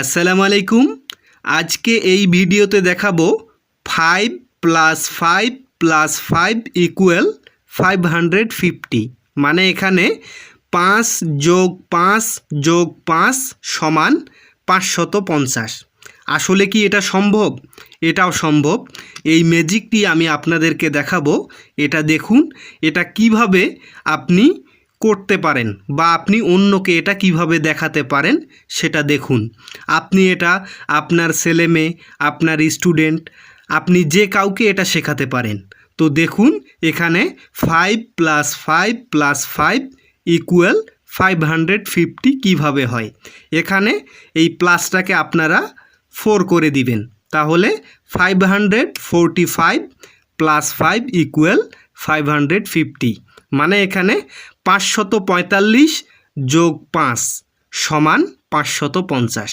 আসসালামু আলাইকুম। আজকে এই ভিডিওতে দেখাবো five plus five plus five equal five hundred fifty মানে এখানে পাঁচ যোগ পাঁচ যোগ পাঁচ সমান পাঁচশত পঞ্চাশ। আসলে কি এটা সম্ভব? এটাও সম্ভব। এই ম্যাজিকটি আমি আপনাদেরকে দেখাবো। এটা দেখুন, এটা কীভাবে আপনি করতে পারেন বা আপনি অন্যকে এটা কীভাবে দেখাতে পারেন সেটা দেখুন। আপনি এটা আপনার ছেলে মেয়ে, আপনার স্টুডেন্ট আপনি যে কাউকে এটা শেখাতে পারেন। তো দেখুন, এখানে five plus five plus five equal five hundred fifty কীভাবে হয়। এখানে এই প্লাসটাকে আপনারা ফোর করে দিবেন। তাহলে five hundred forty five plus five equal five hundred fifty মানে এখানে পাঁচশত পঁয়তাল্লিশ যোগ পাঁচ সমান পাঁচশত পঞ্চাশ।